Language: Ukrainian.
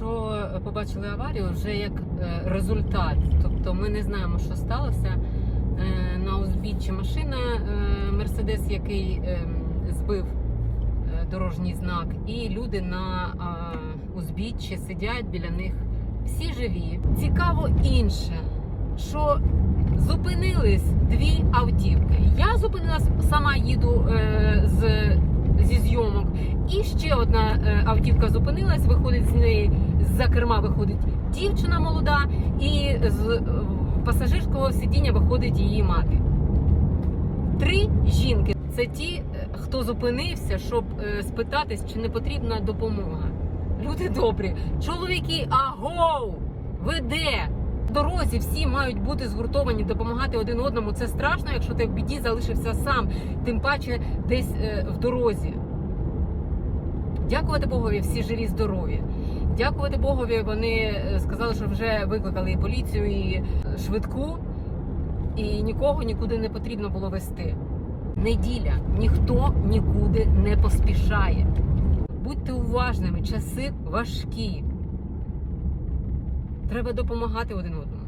що побачили аварію вже як е, результат. Тобто ми не знаємо, що сталося. Е, На узбіччі машина е, Мерседес, який е, збив е, дорожній знак, і люди на узбіччі сидять біля них. Всі живі. Цікаво інше, що зупинились дві автівки. Я зупинилась, сама їду е, з, зі зйомок. І ще одна е, автівка зупинилась, виходить з неї з-за керма виходить дівчина молода, і з е, пасажирського сидіння виходить її мати. Три жінки це ті, е, хто зупинився, щоб е, спитатись, чи не потрібна допомога. Люди добрі, чоловіки, агоу! Ви де? В дорозі всі мають бути згуртовані, допомагати один одному. Це страшно, якщо ти в біді залишився сам, тим паче десь в дорозі. Дякувати Богові, всі живі, здорові. Дякувати Богові, вони е, сказали, що вже викликали і поліцію, і е, швидку, і нікого нікуди не потрібно було вести. Неділя, ніхто нікуди не поспішає. Будьте уважними, часи важкі. Треба допомагати один одному.